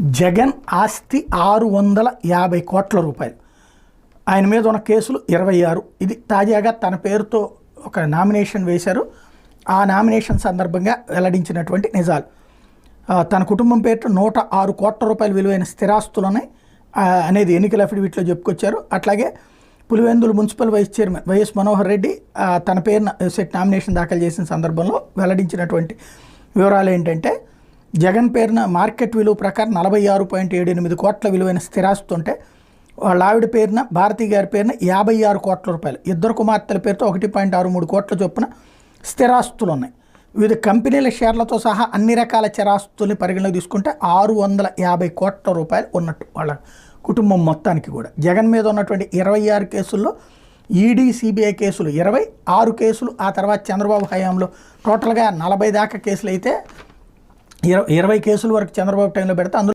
జగన్ ఆస్తి ఆరు వందల యాభై కోట్ల రూపాయలు. ఆయన మీద ఉన్న కేసులు ఇరవై ఆరు. ఇది తాజాగా తన పేరుతో ఒక నామినేషన్ వేశారు. ఆ నామినేషన్ సందర్భంగా వెల్లడించినటువంటి నిజాలు. తన కుటుంబం పేరు నూట ఆరు కోట్ల రూపాయల విలువైన స్థిరాస్తులని అనేది ఎన్నికల అఫిడవిట్లో చెప్పుకొచ్చారు. అట్లాగే Pulivendula municipal vice chairman YS Manohar Reddy తన పేరున సెట్ నామినేషన్ దాఖలు చేసిన సందర్భంలో వెల్లడించినటువంటి వివరాలు ఏంటంటే జగన్ పేరున మార్కెట్ విలువ ప్రకారం నలభై ఆరు పాయింట్ ఏడు ఎనిమిది కోట్ల విలువైన స్థిరాస్తి ఉంటే వాళ్ళ ఆవిడ పేరున భారతి గారి పేరున యాభై ఆరు కోట్ల రూపాయలు. ఇద్దరు కుమార్తెల పేరుతో ఒకటి పాయింట్ ఆరు మూడు కోట్ల చొప్పున స్థిరాస్తులు ఉన్నాయి. వివిధ కంపెనీల షేర్లతో సహా అన్ని రకాల చరాస్తుల్ని పరిగణలోకి తీసుకుంటే ఆరు వందల యాభై కోట్ల రూపాయలు ఉన్నట్టు వాళ్ళ కుటుంబం మొత్తానికి కూడా. జగన్ మీద ఉన్నటువంటి ఇరవై ఆరు కేసుల్లో ఈడీ సిబిఐ కేసులు ఇరవై ఆరు కేసులు ఆ తర్వాత చంద్రబాబు హయాంలో టోటల్గా నలభై దాకా కేసులు అయితే ఇరవై ఇరవై కేసుల వరకు చంద్రబాబు టైంలో పెడితే అందులో